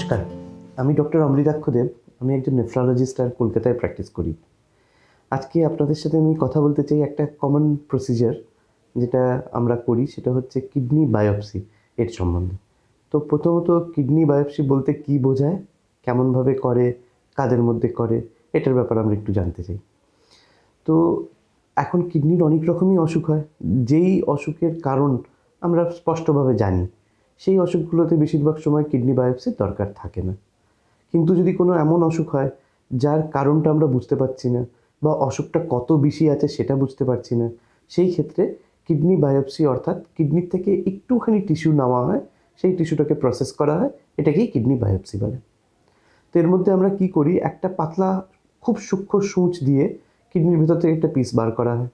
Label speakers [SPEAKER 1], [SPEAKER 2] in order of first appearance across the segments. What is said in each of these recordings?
[SPEAKER 1] নমস্কার, আমি ডক্টর অমৃতাক্ষ দেব, আমি একজন নেফ্রোলজিস্ট আর কলকাতায় প্র্যাকটিস করি। আজকে আপনাদের সাথে আমি কথা বলতে চাই একটা কমন প্রসিজার যেটা আমরা করি, সেটা হচ্ছে কিডনি বায়োপসি এর সম্বন্ধে। তো প্রথমত কিডনি বায়োপসি বলতে কি বোঝায়, কেমনভাবে করে, কাদের মধ্যে করে, এটার ব্যাপারে আমরা একটু জানতে চাই। তো এখন কিডনির অনেক রকমই অসুখ হয়, যেই অসুখের কারণ আমরা স্পষ্টভাবে জানি। সেই অসুখগুলোতে বেশিরভাগ সময় কিডনি বায়োপসির দরকার থাকে না। কিন্তু যদি কোনো এমন অসুখ হয়, যার কারণটা আমরা বুঝতে পারছি না বা অসুখটা কত বেশি আছে সেটা বুঝতে পারছি না, সেই ক্ষেত্রে কিডনি বায়োপসি অর্থাৎ কিডনির থেকে একটুখানি টিস্যু নেওয়া হয়, সেই টিস্যুটাকে প্রসেস করা হয়, এটাকেই কিডনি বায়োপসি বলে। তো এর মধ্যে আমরা কি করি, একটা পাতলা খুব সূক্ষ্ম সূচ দিয়ে কিডনির ভিতর থেকে একটা পিস বার করা হয়।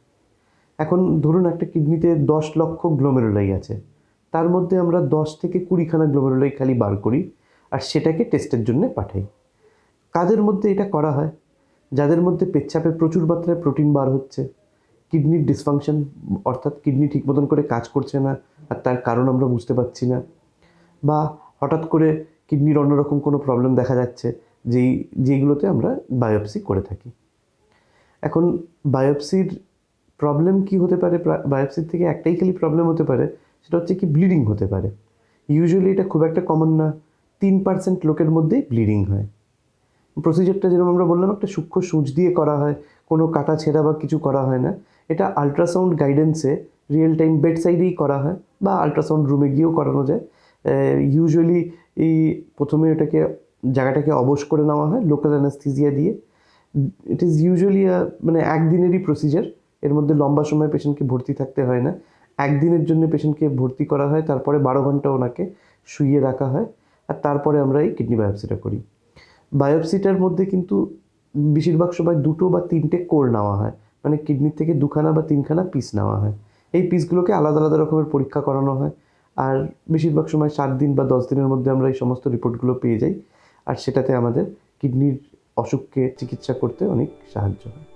[SPEAKER 1] এখন ধরুন একটা কিডনিতে দশ লক্ষ গ্লোমেরুলাই আছে। তার মধ্যে আমরা দশ থেকে কুড়িখানা গ্লোমেরুলাই খালি বার করি আর সেটাকে টেস্টের জন্য পাঠাই। কাদের মধ্যে এটা করা হয়? যাদের মধ্যে পেচ্ছাপে প্রচুর মাত্রায় প্রোটিন বার হচ্ছে কিডনির ডিসফাংশন অর্থাৎ কিডনি ঠিক মতন করে কাজ করছে না আর তার কারণ আমরা বুঝতে পারছি না, বা হঠাৎ করে কিডনির অন্যরকম কোনো প্রবলেম দেখা যাচ্ছে যেই, যেইগুলোতে আমরা বায়োপসি করে থাকি। এখন বায়োপসির প্রবলেম কি হতে পারে? বায়োপসির থেকে একটাই খালি প্রবলেম হতে পারে সেটা হচ্ছে কি ব্লিডিং হতে পারে। ইউজুয়ালি এটা খুব একটা কমন না, তিন পার্সেন্ট লোকের মধ্যেই ব্লিডিং হয়। প্রসিজারটা যেরকম আমরা বললাম, একটা সূক্ষ্ম সূচ দিয়ে করা হয়, কোনো কাটা ছেঁড়া বা কিছু করা হয় না। এটা আলট্রাসাউন্ড গাইডেন্সে রিয়েল টাইম বেড সাইডেই করা হয় বা আলট্রাসাউন্ড রুমে গিয়েও করানো যায়। ইউজুয়ালি এই প্রথমে ওটাকে, জায়গাটাকে অবশ করে নেওয়া হয় লোকাল অ্যানাস্থিজিয়া দিয়ে। ইট ইজ ইউজুয়ালি মানে একদিনেরই প্রসিজার এর মধ্যে লম্বা সময় পেশেন্টকে ভর্তি থাকতে হয় না। একদিনের জন্য পেশেন্টকে ভর্তি করা হয়, তারপরে বারো ঘণ্টা ওনাকে শুইয়ে রাখা হয়, আর তারপরে আমরা এই কিডনি বায়োপসিটা করি। বায়োপসিটার মধ্যে কিন্তু বেশিরভাগ সময় দুটো বা তিনটে কোর নেওয়া হয় মানে কিডনির থেকে দুখানা বা তিনখানা পিস নেওয়া হয়। এই পিসগুলোকে আলাদা আলাদা রকমের পরীক্ষা করানো হয়, আর বেশিরভাগ সময় সাত দিন বা দশ দিনের মধ্যে আমরা এই সমস্ত রিপোর্টগুলো পেয়ে যাই, আর সেটাতে আমাদের কিডনির অসুখকে চিকিৎসা করতে অনেক সাহায্য হয়।